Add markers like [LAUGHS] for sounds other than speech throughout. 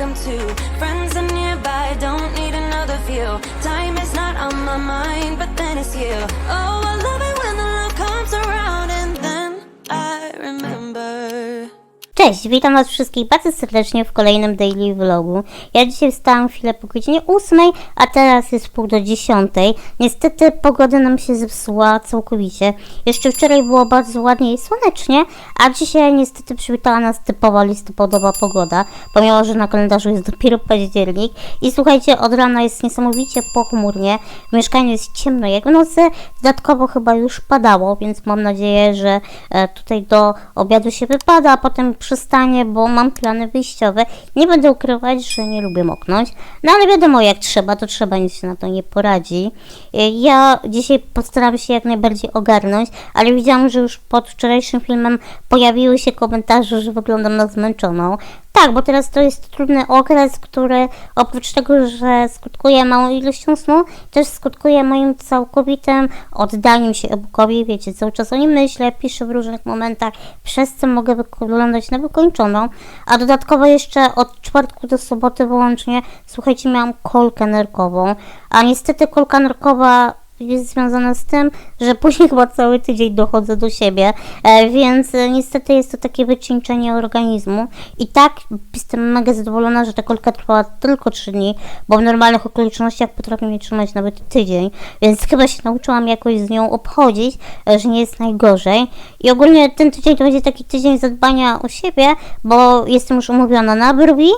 welcome to. Friends are nearby, don't need another view. Time is not on my mind, but then it's you. Oh, I love it Cześć, witam was wszystkich bardzo serdecznie w kolejnym daily vlogu. Ja dzisiaj wstałam chwilę po godzinie 8, a teraz jest pół do 10. Niestety pogoda nam się zepsuła całkowicie. Jeszcze wczoraj było bardzo ładnie i słonecznie, a dzisiaj niestety przywitała nas typowa listopadowa pogoda, pomimo że na kalendarzu jest dopiero październik. I słuchajcie, od rana jest niesamowicie pochmurnie, w mieszkaniu jest ciemno jak w nocy, dodatkowo chyba już padało, więc mam nadzieję, że e, tutaj do obiadu się wypada, a potem przystanie, bo mam plany wyjściowe. Nie będę ukrywać, że nie lubię moknąć, no ale wiadomo, jak trzeba, to trzeba, nic się na to nie poradzi. E, Ja dzisiaj postaram się jak najbardziej ogarnąć, ale widziałam, że już pod wczorajszym filmem pojawiły się komentarze, że wyglądam na zmęczoną. Tak, bo teraz to jest trudny okres, który oprócz tego, że skutkuje małą ilością snu, też skutkuje moim całkowitym oddaniem się e-bookowi. Wiecie, cały czas o nim myślę, piszę w różnych momentach, przez co mogę wyglądać na wykończoną. A dodatkowo jeszcze od czwartku do soboty wyłącznie, słuchajcie, miałam kolkę nerkową. A niestety kolka nerkowa jest związana z tym, że później chyba cały tydzień dochodzę do siebie, e, więc e, niestety jest to takie wycieńczenie organizmu. I tak jestem mega zadowolona, że ta kolka trwała tylko 3 dni, bo w normalnych okolicznościach potrafię mnie trzymać nawet tydzień, więc chyba się nauczyłam jakoś z nią obchodzić, e, że nie jest najgorzej. I ogólnie ten tydzień to będzie taki tydzień zadbania o siebie, bo jestem już umówiona na brwi,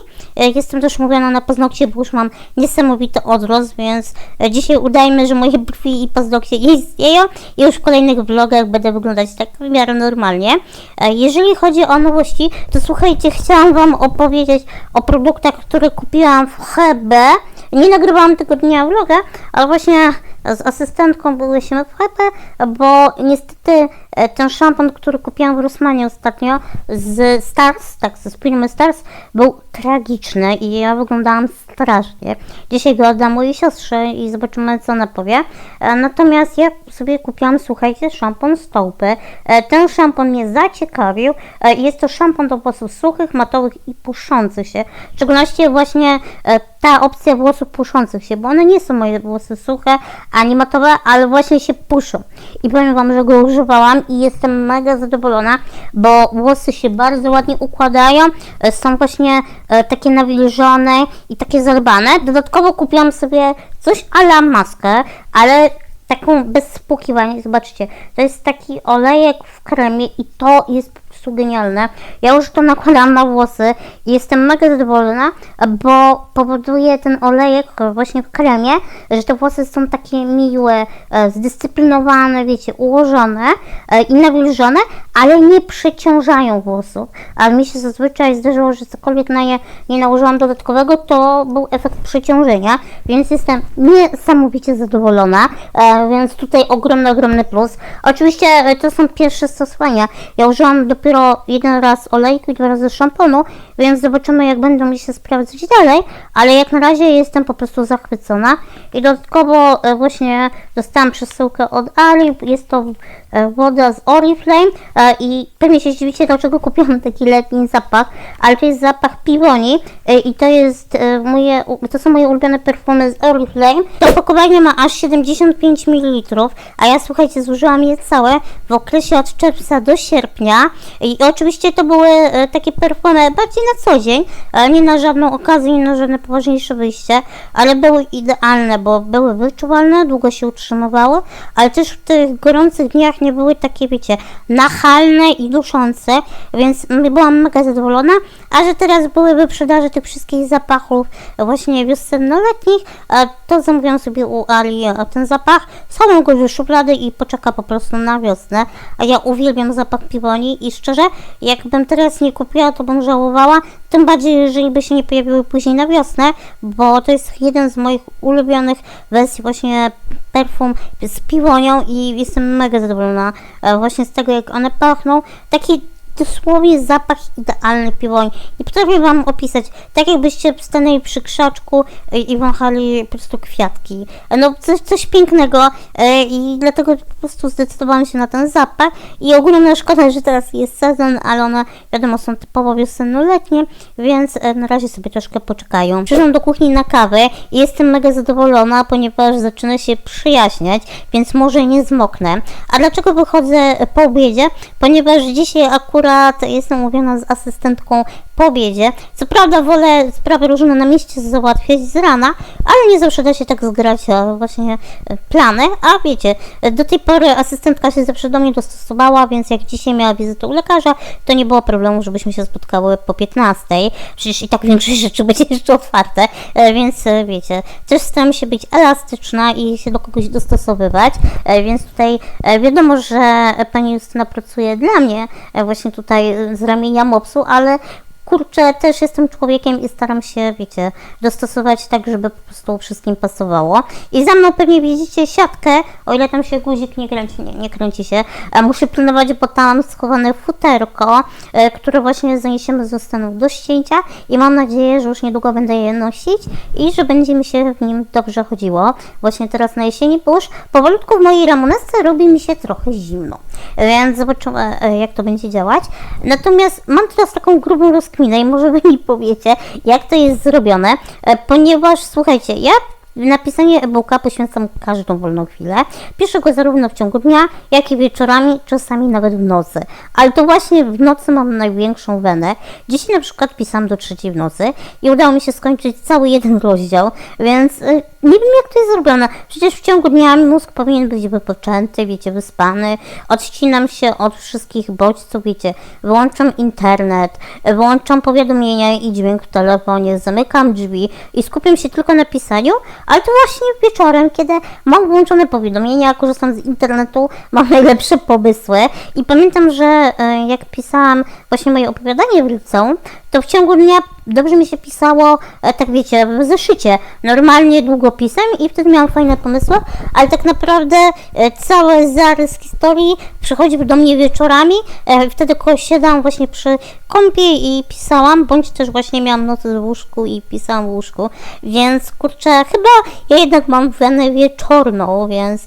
jestem też umówiona na paznokcie, bo już mam niesamowity odrost, więc dzisiaj udajmy, że moje brwi i paznokcie nie istnieją i już w kolejnych vlogach będę wyglądać tak w miarę normalnie. E, Jeżeli chodzi o nowości, to słuchajcie, chciałam Wam opowiedzieć o produktach, które kupiłam w HB. Nie nagrywałam tego dnia vloga, ale właśnie z asystentką byłyśmy w HB, bo niestety ten szampon, który kupiłam w Rossmanie ostatnio z Stars, tak, z firmy Stars, był tragiczny i ja wyglądałam strasznie. Dzisiaj go oddam mojej siostrze i zobaczymy, co ona powie. E, Natomiast ja sobie kupiłam, słuchajcie, szampon z. E, Ten szampon mnie zaciekawił. E, Jest to szampon do włosów suchych, matowych i puszących się. W szczególności właśnie e, ta opcja włosów puszących się, bo one nie są moje włosy suche, ani matowe, ale właśnie się puszą. I powiem Wam, że go używałam i jestem mega zadowolona, bo włosy się bardzo ładnie układają, e, są właśnie e, takie nawilżone i takie zadbane. Dodatkowo kupiłam sobie coś ala maskę, ale taką bez spłukiwania. Zobaczcie, to jest taki olejek w kremie i to jest po prostu genialne. Ja już to nakładam na włosy i jestem mega zadowolona, bo powoduje ten olejek właśnie w kremie, że te włosy są takie miłe, e, zdyscyplinowane, wiecie, ułożone e, i nawilżone, ale nie przeciążają włosów. Ale mi się zazwyczaj zdarzyło, że cokolwiek na nie nie nałożyłam dodatkowego, to był efekt przeciążenia, więc jestem niesamowicie zadowolona, e, więc tutaj ogromny, ogromny plus. Oczywiście to są pierwsze stosowania. Ja użyłam dopiero jeden raz olejku i dwa razy szamponu, więc zobaczymy jak będą mi się sprawdzać dalej, ale jak na razie jestem po prostu zachwycona i dodatkowo e, właśnie dostałam przesyłkę od Ali, jest to e, woda z Oriflame e, i pewnie się zdziwicie dlaczego kupiłam taki letni zapach, ale to jest zapach piwoni i to jest moje, to są moje ulubione perfumy z Oriflame. To opakowanie ma aż 75 ml, a ja słuchajcie zużyłam je całe w okresie od czerwca do sierpnia i oczywiście to były e, takie perfumy bardziej na co dzień, nie na żadną okazję, nie na żadne poważniejsze wyjście, ale były idealne, bo były wyczuwalne, długo się utrzymywały, ale też w tych gorących dniach nie były takie, wiecie, nachalne i duszące, więc byłam mega zadowolona, a że teraz były wyprzedaże tych wszystkich zapachów właśnie wiosenno-letnich, e, to zamówiłam sobie u Ali e, ten zapach, samą go do szuflady i poczeka po prostu na wiosnę, a ja uwielbiam zapach piwoni i szczerze, jakbym teraz nie kupiła, to bym żałowała, tym bardziej, jeżeli by się nie pojawiły później na wiosnę, bo to jest jeden z moich ulubionych wersji właśnie perfum z piwonią i jestem mega zadowolona e, właśnie z tego, jak one pachną. Taki dosłownie zapach idealny piwoń. Nie potrafię wam opisać, tak jakbyście stanęli przy krzaczku y, i wąchali po prostu kwiatki. No coś, coś pięknego y, i dlatego po prostu zdecydowałam się na ten zapach i ogólnie szkoda, że teraz jest sezon, ale one wiadomo są typowo wiosenno-letnie, więc na razie sobie troszkę poczekają. Przyszłam do kuchni na kawę i jestem mega zadowolona, ponieważ zaczyna się przyjaśniać, więc może nie zmoknę. A dlaczego wychodzę po obiedzie? Ponieważ dzisiaj akurat jestem umówiona z asystentką po obiedzie. Co prawda wolę sprawy różne na mieście załatwiać z rana, ale nie zawsze da się tak zgrać e, właśnie e, plany. A wiecie, e, do tej pory asystentka się zawsze do mnie dostosowała, więc jak dzisiaj miała wizytę u lekarza, to nie było problemu, żebyśmy się spotkały po 15. Przecież i tak większość [LAUGHS] rzeczy będzie jeszcze otwarte, więc wiecie, też staram się być elastyczna i się do kogoś dostosowywać, więc tutaj wiadomo, że pani Justyna pracuje dla mnie właśnie tutaj z ramienia MOPS-u, ale kurczę, też jestem człowiekiem i staram się, wiecie, dostosować tak, żeby po prostu wszystkim pasowało. I za mną pewnie widzicie siatkę, o ile tam się guzik nie kręci, nie, nie kręci się. A muszę pilnować, bo tam schowane futerko, e, które właśnie zaniesiemy ze Stanów do ścięcia i mam nadzieję, że już niedługo będę je nosić i że będzie mi się w nim dobrze chodziło. Właśnie teraz na jesieni, bo już powolutku w mojej ramonesce robi mi się trochę zimno. Więc zobaczymy, e, jak to będzie działać. Natomiast mam teraz taką grubą rozkminę i może wy mi powiecie, jak to jest zrobione, e, ponieważ słuchajcie, ja Napisanie e-booka poświęcam każdą wolną chwilę. Piszę go zarówno w ciągu dnia, jak i wieczorami, czasami nawet w nocy. Ale to właśnie w nocy mam największą wenę. Dzisiaj na przykład pisałam do trzeciej w nocy i udało mi się skończyć cały jeden rozdział, więc y, nie wiem jak to jest zrobione. Przecież w ciągu dnia mózg powinien być wypoczęty, wiecie, wyspany. Odcinam się od wszystkich bodźców, wiecie, wyłączam internet, wyłączam powiadomienia i dźwięk w telefonie, zamykam drzwi i skupiam się tylko na pisaniu, ale to właśnie wieczorem, kiedy mam włączone powiadomienia, korzystam z internetu, mam najlepsze pomysły. I pamiętam, że e, jak pisałam właśnie moje opowiadanie w liceum, to w ciągu dnia dobrze mi się pisało, e, tak wiecie, w zeszycie, normalnie długopisem i wtedy miałam fajne pomysły, ale tak naprawdę e, cały zarys historii przychodził do mnie wieczorami, e, wtedy siadałam właśnie przy kąpie i pisałam, bądź też właśnie miałam nocy w łóżku i pisałam w łóżku, więc kurczę, chyba ja jednak mam wenę wieczorną, więc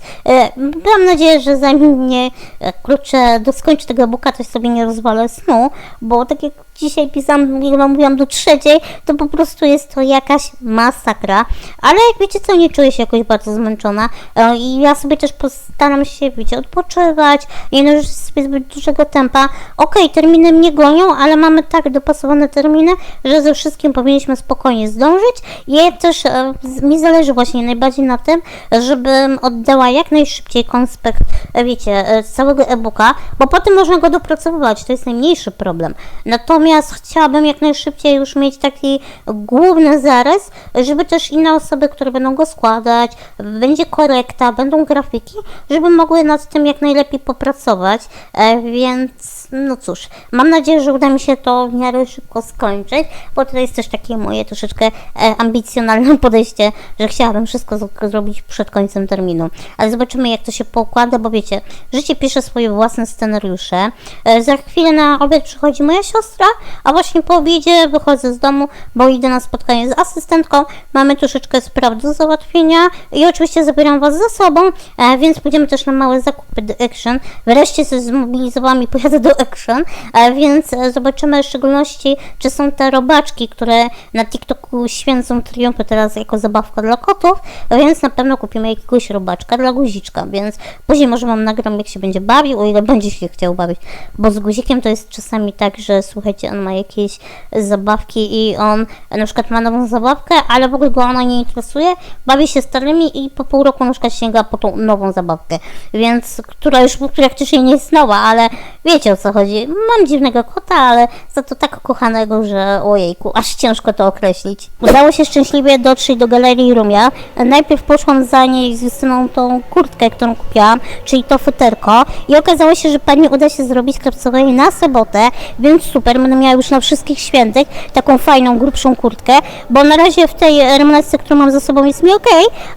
mam nadzieję, że zanim mnie, e, kurczę, doskończę tego buka, to sobie nie rozwalę snu, bo tak jak dzisiaj pisałam, jak wam mówiłam, do trzeciej, to po prostu jest to jakaś masakra. Ale jak wiecie co, nie czuję się jakoś bardzo zmęczona e, i ja sobie też postaram się, wiecie, odpoczywać, nie należy sobie zbyt dużego tempa. Okej, terminy mnie gonią, ale mamy tak dopasowane terminy, że ze wszystkim powinniśmy spokojnie zdążyć. I też e, mi zależy właśnie najbardziej na tym, żebym oddała jak najszybciej konspekt, e, wiecie, całego e-booka, bo potem można go dopracowywać, to jest najmniejszy problem. Natomiast chciałabym jak najszybciej już mieć taki główny zarys, żeby też inne osoby, które będą go składać, będzie korekta, będą grafiki, żeby mogły nad tym jak najlepiej popracować, e, więc no cóż, mam nadzieję, że uda mi się to w miarę szybko skończyć, bo to jest też takie moje troszeczkę e, ambicjonalne [LAUGHS] podejście, że chciałabym wszystko zrobić przed końcem terminu. Ale zobaczymy, jak to się poukłada, bo wiecie, życie pisze swoje własne scenariusze. E, za chwilę na obiad przychodzi moja siostra, a właśnie po obiedzie wychodzę z domu, bo idę na spotkanie z asystentką. Mamy troszeczkę spraw do załatwienia i oczywiście zabieram Was ze sobą, e, więc pójdziemy też na małe zakupy do Action. Wreszcie się zmobilizowałam i pojadę do Action, e, więc e, zobaczymy w szczególności, czy są te robaczki, które na TikToku święcą triumfy teraz jako zabawka dla kotów, więc na pewno kupimy jakiegoś robaczka dla guziczka, więc później może Wam nagram, jak się będzie bawił, o ile będzie się chciał bawić, bo z guzikiem to jest czasami tak, że słuchajcie, on ma jakieś zabawki i on na przykład ma nową zabawkę, ale w ogóle go ona nie interesuje, bawi się starymi i po pół roku na przykład sięga po tą nową zabawkę, więc która już praktycznie nie jest nowa, ale wiecie o co chodzi. Mam dziwnego kota, ale za to tak kochanego, że ojejku, aż ciężko to określić. Udało się szczęśliwie dotrzeć do galerii Rumia. Najpierw poszłam za niej z Justyną tą kurtkę, którą kupiłam, czyli to futerko i okazało się, że pani uda się zrobić krapcowej na sobotę, więc super, będę miała już na wszystkich świętych, taką fajną, grubszą kurtkę, bo na razie w tej remonetce, którą mam za sobą jest mi ok,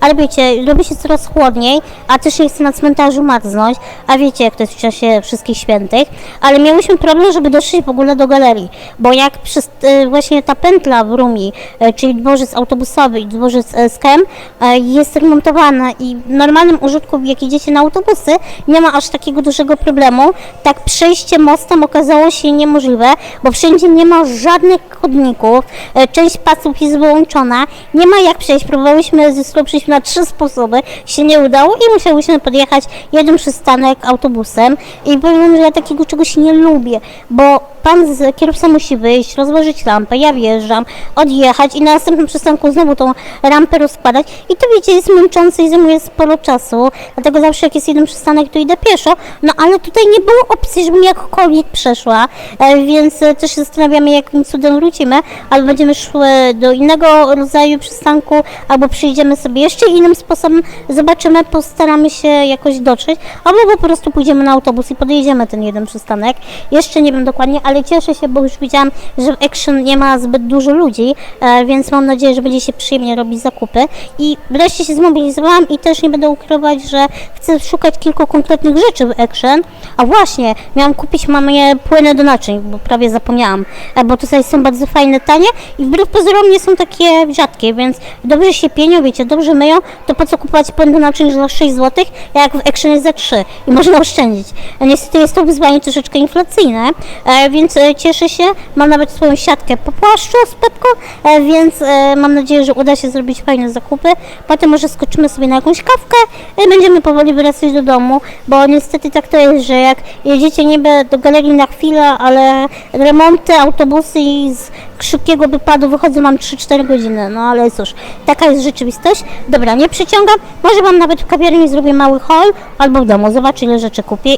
ale wiecie, robi się coraz chłodniej, a też nie chcę na cmentarzu marznąć, a wiecie jak to jest w czasie wszystkich świętych, ale miałyśmy problem, żeby dotrzeć w ogóle do galerii, bo jak przez e, właśnie ta pętla w Rumi, e, czyli dworzec autobusowy i dworzec z e, jest remontowana i w normalnym użytku, jak jedziecie na autobusy, nie ma aż takiego dużego problemu, tak przejście mostem okazało się niemożliwe, bo wszędzie nie ma żadnych chodników, e, część pasów jest wyłączona, nie ma jak przejść, próbowałyśmy ze sobą przejść na trzy sposoby, się nie udało i musiałyśmy podjechać jeden przystanek autobusem. I powiem, że ja takiego czegoś nie lubię, bo pan z kierowca musi wyjść, rozłożyć lampę, ja wjeżdżam, odjechać i na następnym przystanku znowu tą rampę rozkładać. I to wiecie, jest męczące i zajmuje sporo czasu, dlatego zawsze jak jest jeden przystanek, to idę pieszo, no ale tutaj nie było opcji, żebym jakkolwiek przeszła, e, więc też się zastanawiamy, jakim cudem wrócimy, albo będziemy szły do innego rodzaju przystanku, albo przyjdziemy sobie jeszcze innym sposobem, zobaczymy, postaramy się jakoś dotrzeć, albo po prostu pójdziemy na autobus i podjedziemy ten jeden przystanek. Jeszcze nie wiem dokładnie, ale cieszę się, bo już widziałam, że w Action nie ma zbyt dużo ludzi, e, więc mam nadzieję, że będzie się przyjemnie robić zakupy. I wreszcie się zmobilizowałam i też nie będę ukrywać, że chcę szukać kilku konkretnych rzeczy w Action. A właśnie, miałam kupić mamie płyny do naczyń, bo prawie zapomniałam, e, bo tutaj są bardzo fajne, tanie i wbrew pozorom nie są takie rzadkie, więc dobrze się pienią, wiecie, dobrze myją, to po co kupować płyn naczyń za 6 zł, jak w Action jest za 3 i [LAUGHS] można oszczędzić. E, Niestety jest to wyzwanie troszeczkę inflacyjne, e, więc cieszę się, mam nawet swoją siatkę po płaszczu z Pepką, więc mam nadzieję, że uda się zrobić fajne zakupy. Potem może skoczymy sobie na jakąś kawkę i będziemy powoli wracać do domu, bo niestety tak to jest, że jak jedziecie niby do galerii na chwilę, ale remonty, autobusy i z szybkiego wypadu wychodzą mam 3-4 godziny, no ale cóż, taka jest rzeczywistość. Dobra, nie przyciągam, może Wam nawet w kawiarni zrobię mały haul, albo w domu, zobaczę ile rzeczy kupię.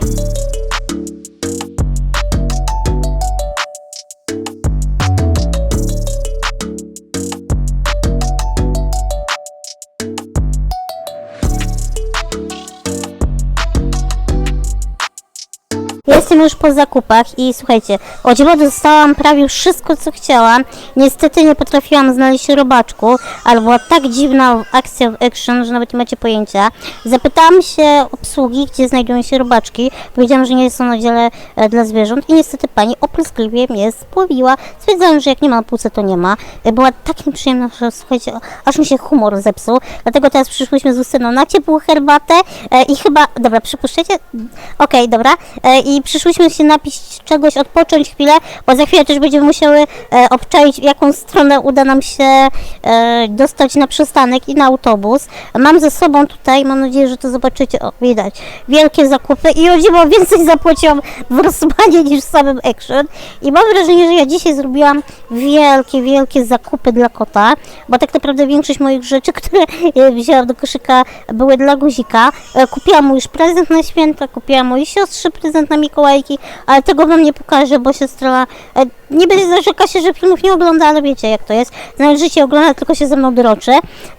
Jestem już po zakupach i słuchajcie, o dziwo dostałam prawie wszystko co chciałam. Niestety nie potrafiłam znaleźć robaczku, ale była tak dziwna akcja w Action, że nawet nie macie pojęcia. Zapytałam się obsługi, gdzie znajdują się robaczki. Powiedziałam, że nie są na dziele e, dla zwierząt i niestety pani opryskliwie mnie spłowiła. Stwierdzałam, że jak nie ma na półce, to nie ma. E, Była tak nieprzyjemna, że słuchajcie, aż mi się humor zepsuł. Dlatego teraz przyszłyśmy z Justyną na ciepłą herbatę e, i chyba, dobra, przypuszczacie? Okej, dobra. E, I przyszłyśmy się napić czegoś, odpocząć chwilę, bo za chwilę też będziemy musiały e, obczaić, w jaką stronę uda nam się e, dostać na przystanek i na autobus. Mam ze sobą tutaj, mam nadzieję, że to zobaczycie, o, widać, wielkie zakupy i o dziwo więcej zapłaciłam w Rossmanie [LAUGHS] niż w samym Action. I mam wrażenie, że ja dzisiaj zrobiłam wielkie, wielkie zakupy dla kota, bo tak naprawdę większość moich rzeczy, [LAUGHS] które e, wzięłam do koszyka, były dla guzika. E, Kupiłam mu już prezent na święta, kupiłam mojej siostrze prezent na Mikołajki, ale tego wam nie pokażę, bo siostra e, niby zarzeka się, że filmów nie ogląda, ale wiecie jak to jest. Nawet życie ogląda, tylko się ze mną droczy.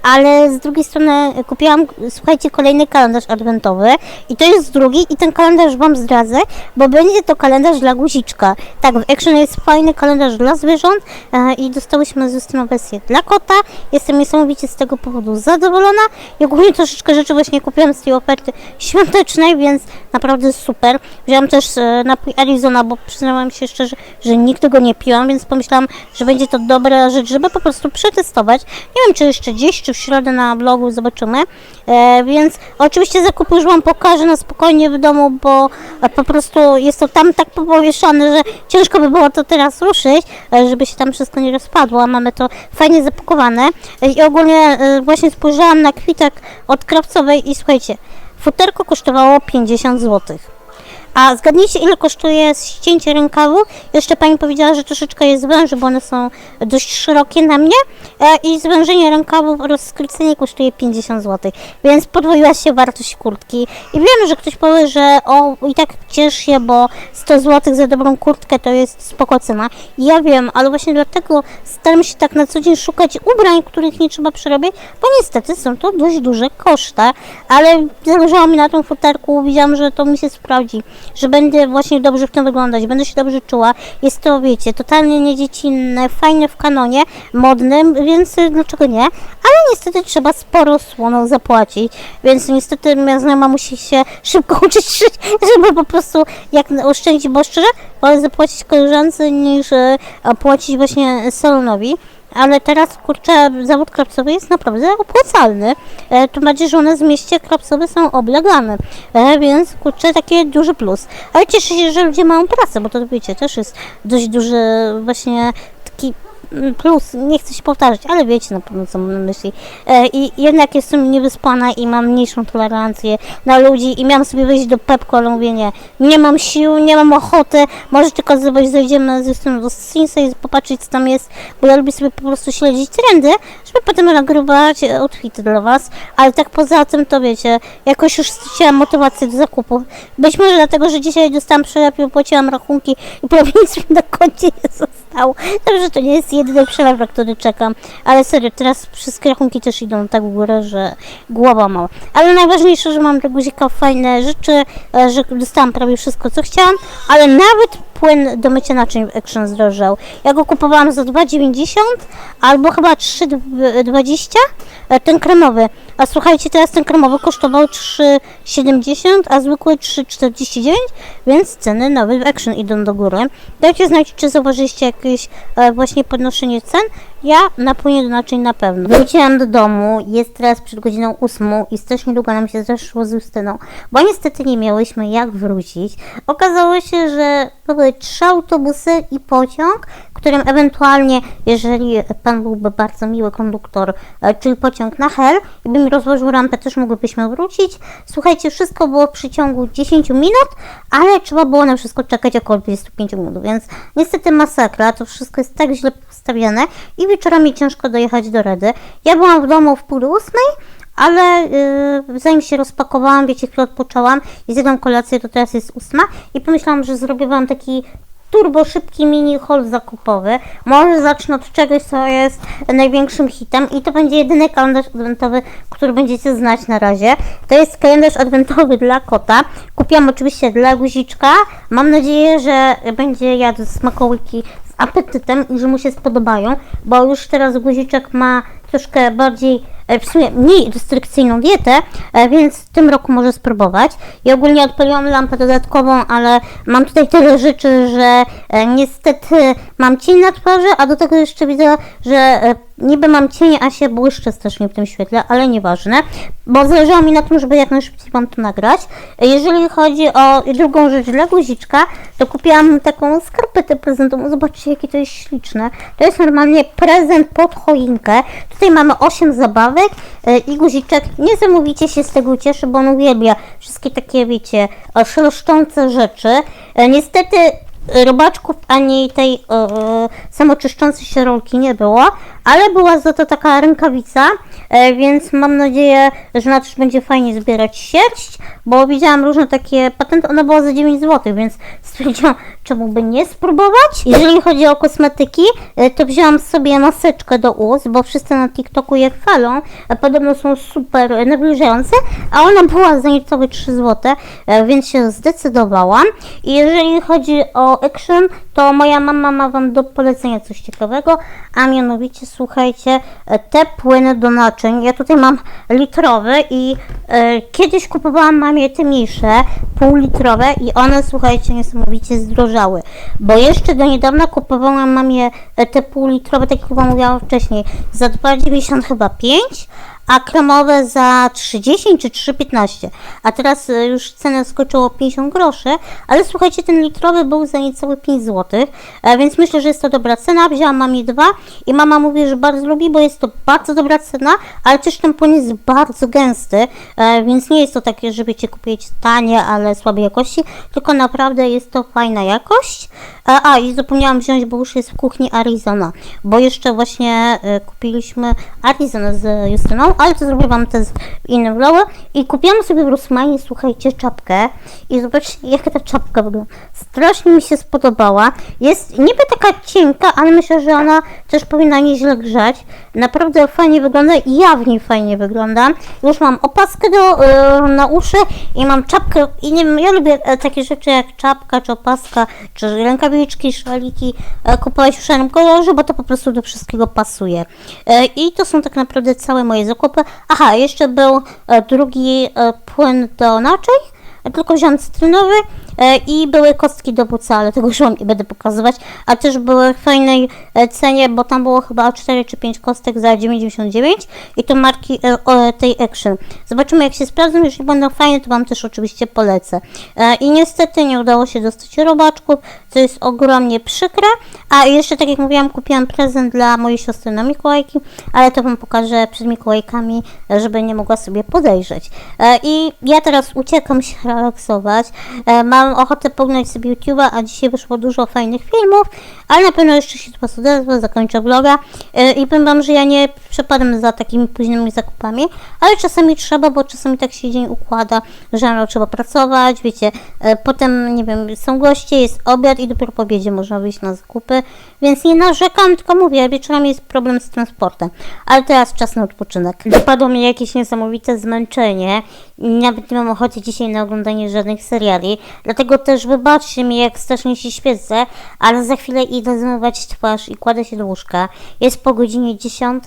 Ale z drugiej strony kupiłam, słuchajcie, kolejny kalendarz adwentowy i to jest drugi i ten kalendarz wam zdradzę, bo będzie to kalendarz dla guziczka. Tak, w Action jest fajny kalendarz dla zwierząt e, i dostałyśmy z Justyną wersję dla kota. Jestem niesamowicie z tego powodu zadowolona i ogólnie troszeczkę rzeczy właśnie kupiłam z tej oferty świątecznej, więc naprawdę super. Wziąłam też e, napój Arizona, bo przyznałam się szczerze, że nigdy go nie piłam, więc pomyślałam, że będzie to dobra rzecz, żeby po prostu przetestować. Nie wiem, czy jeszcze dziś, czy w środę na blogu zobaczymy. E, więc oczywiście zakupy już Wam pokażę na spokojnie w domu, bo e, po prostu jest to tam tak powieszane, że ciężko by było to teraz ruszyć, e, żeby się tam wszystko nie rozpadło, a mamy to fajnie zapakowane. E, I ogólnie właśnie spojrzałam na kwitek od krawcowej i słuchajcie, futerko kosztowało 50 złotych. A zgadnijcie, ile kosztuje ścięcie rękawu? Jeszcze pani powiedziała, że troszeczkę jest węży, bo one są dość szerokie na mnie. E, I zwężenie rękawów oraz skrócenie kosztuje 50 zł. Więc podwoiła się wartość kurtki. I wiem, że ktoś powie, że o, i tak ciesz się, bo 100 zł za dobrą kurtkę to jest spoko cena. Ja wiem, ale właśnie dlatego staram się tak na co dzień szukać ubrań, których nie trzeba przerobić, bo niestety są to dość duże koszty. Ale zależało mi na tym futerku, widziałam, że to mi się sprawdzi. Że będę właśnie dobrze w tym wyglądać, będę się dobrze czuła. Jest to, wiecie, totalnie niedziecinne, fajne w kanonie, modnym, więc y, dlaczego nie? Ale niestety trzeba sporo słoną zapłacić, więc niestety moja znajoma musi się szybko [LAUGHS] uczyć żeby po prostu jak oszczędzić, bo szczerze, wolę zapłacić koleżance niż e, płacić właśnie salonowi. Ale teraz, kurczę, zawód krapcowy jest naprawdę opłacalny. E, tym bardziej, że u nas w mieście krapcowe są oblegane. E, więc, kurczę, taki duży plus. Ale cieszę się, że ludzie mają pracę, bo to wiecie, też jest dość duży właśnie taki plus, nie chcę się powtarzać, ale wiecie na pewno co mam na myśli. E, I jednak jestem niewyspana i mam mniejszą tolerancję na ludzi i miałam sobie wejść do Pepko, ale mówię nie, nie mam sił, nie mam ochoty, może tylko zobaczyć, zejdziemy z Justyną do Sinsa i popatrzeć co tam jest, bo ja lubię sobie po prostu śledzić trendy, żeby potem nagrywać e, outfity dla was, ale tak poza tym to wiecie, jakoś już straciłam motywację do zakupów. Być może dlatego, że dzisiaj dostałam przelew i opłaciłam rachunki i [LAUGHS] prawie nic mi na koncie nie zostało. Dobrze, to nie jest jedyny przelew, na który czekam, ale serio, teraz wszystkie rachunki też idą tak w górę, że głowa mała. Ale najważniejsze, że mam dla guzika fajne rzeczy, e, że dostałam prawie wszystko, co chciałam, ale nawet płyn do mycia naczyń w Action zdrożał. Ja go kupowałam za 2,90 albo chyba 3,20 e, ten kremowy. A słuchajcie, teraz ten kremowy kosztował 3,70, a zwykły 3,49, więc ceny nowe w Action idą do góry. Dajcie znać, czy zauważyliście jakieś e, właśnie podnoszenie cen. Ja na płynie do naczyń na pewno. Wróciłam do domu, jest teraz przed godziną 8 i strasznie niedługo nam się zeszło z Justyną, bo niestety nie miałyśmy jak wrócić. Okazało się, że były trzy autobusy i pociąg, którym ewentualnie, jeżeli pan byłby bardzo miły konduktor, e, czyli pociąg na Hel i by mi rozłożył rampę, też mogłybyśmy wrócić. Słuchajcie, wszystko było w przeciągu 10 minut, ale trzeba było na wszystko czekać około 25 minut, więc niestety masakra, to wszystko jest tak źle postawione i wieczorami ciężko dojechać do Redy. Ja byłam w domu w pół ósmej, ale yy, zanim się rozpakowałam, wiecie, chwilę odpoczęłam i zjadłam kolację, to teraz jest ósma i pomyślałam, że zrobię wam taki turbo szybki mini haul zakupowy. Może zacznę od czegoś, co jest największym hitem i to będzie jedyny kalendarz adwentowy, który będziecie znać na razie. To jest kalendarz adwentowy dla kota. Kupiłam oczywiście dla guziczka. Mam nadzieję, że będzie jadł smakołyki z apetytem i że mu się spodobają, bo już teraz guziczek ma troszkę bardziej w sumie mniej restrykcyjną dietę, e, więc w tym roku może spróbować. I ogólnie odpaliłam lampę dodatkową, ale mam tutaj tyle rzeczy, że e, niestety mam cień na twarzy, a do tego jeszcze widzę, że e, niby mam cień, a się błyszczę strasznie w tym świetle, ale nieważne, bo zależało mi na tym, żeby jak najszybciej Wam to nagrać. Jeżeli chodzi o drugą rzecz dla guziczka, to kupiłam taką skarpetę prezentową. Zobaczcie, jakie to jest śliczne. To jest normalnie prezent pod choinkę. Tutaj mamy 8 zabawek e, i guziczek. Nie zamówicie się z tego cieszy, bo on uwielbia wszystkie takie, wiecie, e, szeleszczące rzeczy. E, Niestety robaczków ani tej e, samoczyszczącej się rolki nie było, ale była za to taka rękawica, e, więc mam nadzieję, że na też będzie fajnie zbierać sierść, bo widziałam różne takie patenty, ona była za 9 zł, więc [LAUGHS] stwierdziłam, czemu by nie spróbować. Jeżeli chodzi o kosmetyki, e, to wzięłam sobie maseczkę do ust, bo wszyscy na TikToku je chwalą, podobno są super nawilżające, a ona była za niecałe 3 zł, więc się zdecydowałam. I jeżeli chodzi o Action, to moja mama ma Wam do polecenia coś ciekawego, a mianowicie słuchajcie, te płyny do naczyń. Ja tutaj mam litrowe i e, kiedyś kupowałam mamie te mniejsze, półlitrowe i one słuchajcie niesamowicie zdrożały, bo jeszcze do niedawna kupowałam mamie e, te półlitrowe, tak jak Wam mówiłam wcześniej, za 2,90 chyba 5, a kremowe za 3,10 czy 3,15. A teraz e, już cena skoczyła o 50 groszy, ale słuchajcie, ten litrowy był za niecałe 5 zł, e, więc myślę, że jest to dobra cena. Wzięłam mamie dwa i mama mówi, że bardzo lubi, bo jest to bardzo dobra cena, ale też ten płyn jest bardzo gęsty, e, więc nie jest to takie, że wiecie, kupujecie tanie, ale słabej jakości, tylko naprawdę jest to fajna jakość. A, i zapomniałam wziąć, bo już jest w kuchni Arizona, bo jeszcze właśnie kupiliśmy Arizona z Justyną, ale to zrobię Wam test w innym vlogu. I kupiłam sobie w Rosmanie, słuchajcie, czapkę i zobaczcie, jaka ta czapka wygląda. Strasznie mi się spodobała. Jest niby taka cienka, ale myślę, że ona też powinna nieźle grzać. Naprawdę fajnie wygląda i ja w niej fajnie wyglądam. Już mam opaskę do, e, na uszy i mam czapkę i nie wiem, ja lubię e, takie rzeczy jak czapka, czy opaska, czy rękawiczki, szaliki e, kupować w szarym kolorze, bo to po prostu do wszystkiego pasuje. E, I to są tak naprawdę całe moje zakupy. Aha, jeszcze był e, drugi e, płyn do naczyń, tylko wziąłem cytrynowy i były kostki do buca, ale tego już wam nie będę pokazywać, a też były w fajnej e, cenie, bo tam było chyba 4 czy 5 kostek za 99 i to marki e, tej Action. Zobaczymy jak się sprawdzą, jeśli będą fajne, to wam też oczywiście polecę. E, I niestety nie udało się dostać robaczków, co jest ogromnie przykre, a jeszcze tak jak mówiłam, kupiłam prezent dla mojej siostry na Mikołajki, ale to wam pokażę przed Mikołajkami, e, żeby nie mogła sobie podejrzeć. E, I ja teraz uciekam się relaksować. E, Ochotę pognąć sobie YouTube'a, a dzisiaj wyszło dużo fajnych filmów, ale na pewno jeszcze się odezwę, zakończę vloga. E, i powiem Wam, że ja nie przepadam za takimi późnymi zakupami, ale czasami trzeba, bo czasami tak się dzień układa, że rano trzeba pracować, wiecie, e, potem, nie wiem, są goście, jest obiad i dopiero po obiedzie można wyjść na zakupy, więc nie narzekam, tylko mówię, wieczorami jest problem z transportem, ale teraz czas na odpoczynek. Dopadło mnie jakieś niesamowite zmęczenie. Nawet nie mam ochoty dzisiaj na oglądanie żadnych seriali, dlatego też wybaczcie mi, jak strasznie się świecę, ale za chwilę idę zmywać twarz i kładę się do łóżka. Jest po godzinie 10.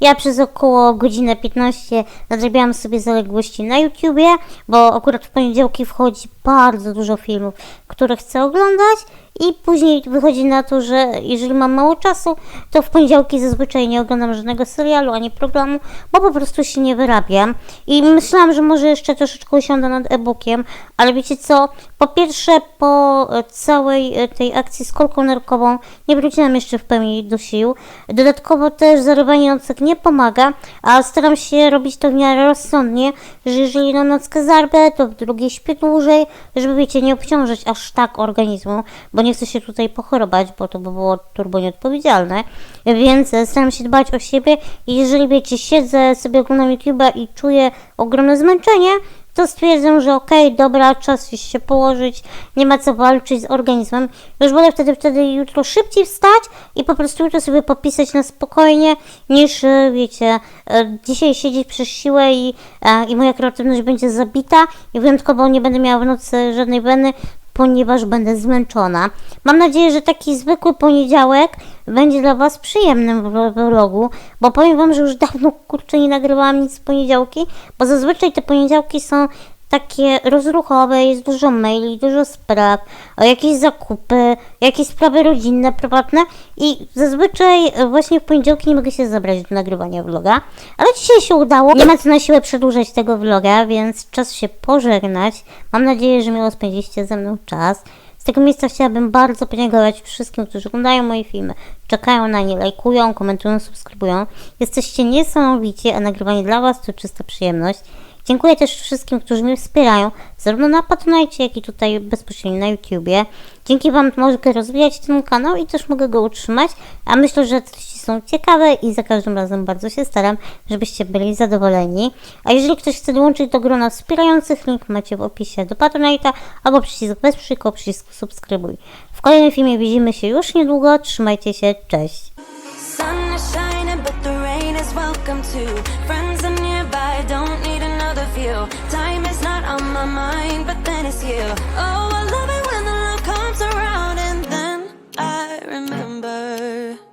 Ja przez około godzinę 15 nadrabiałam sobie zaległości na YouTubie, bo akurat w poniedziałki wchodzi bardzo dużo filmów, które chcę oglądać i później wychodzi na to, że jeżeli mam mało czasu, to w poniedziałki zazwyczaj nie oglądam żadnego serialu ani programu, bo po prostu się nie wyrabiam. I myślałam, że może jeszcze troszeczkę usiądę nad e-bookiem, ale wiecie co? Po pierwsze, po całej e, tej akcji z kolką nerkową nie wróciłam jeszcze w pełni do sił. Dodatkowo też zarywanie nocek nie pomaga, a staram się robić to w miarę rozsądnie, że jeżeli na nockę zarbę, to w drugiej śpię dłużej, żeby wiecie, nie obciążyć aż tak organizmu, bo nie chcę się tutaj pochorować, bo to by było turbo nieodpowiedzialne, więc staram się dbać o siebie i jeżeli wiecie, siedzę sobie oglądam YouTube'a i czuję ogromne zmęczenie, to stwierdzam, że okej, dobra, czas już się położyć, nie ma co walczyć z organizmem. Już wolę wtedy, wtedy jutro szybciej wstać i po prostu jutro sobie popisać na spokojnie, niż, e, wiecie, e, dzisiaj siedzieć przez siłę i, e, i moja kreatywność będzie zabita i wyjątkowo nie będę miała w nocy żadnej weny, ponieważ będę zmęczona. Mam nadzieję, że taki zwykły poniedziałek będzie dla Was przyjemnym w vlogu, bo powiem Wam, że już dawno kurczę nie nagrywałam nic w poniedziałki, bo zazwyczaj te poniedziałki są takie rozruchowe, jest dużo maili, dużo spraw, o jakieś zakupy, jakieś sprawy rodzinne, prywatne i zazwyczaj właśnie w poniedziałki nie mogę się zabrać do nagrywania vloga, ale dzisiaj się udało. Nie ma co na siłę przedłużać tego vloga, więc czas się pożegnać. Mam nadzieję, że miło spędziliście ze mną czas. Z tego miejsca chciałabym bardzo podziękować wszystkim, którzy oglądają moje filmy, czekają na nie, lajkują, komentują, subskrybują. Jesteście niesamowici, a nagrywanie dla Was to czysta przyjemność. Dziękuję też wszystkim, którzy mnie wspierają, zarówno na Patronite, jak i tutaj bezpośrednio na YouTubie. Dzięki Wam mogę rozwijać ten kanał i też mogę go utrzymać, a myślę, że treści są ciekawe i za każdym razem bardzo się staram, żebyście byli zadowoleni. A jeżeli ktoś chce dołączyć do grona wspierających, link macie w opisie do Patronite'a albo przycisk wesprzyj, koło przycisku subskrybuj. W kolejnym filmie widzimy się już niedługo, trzymajcie się, cześć! View. Time is not on my mind, but then it's you. Oh,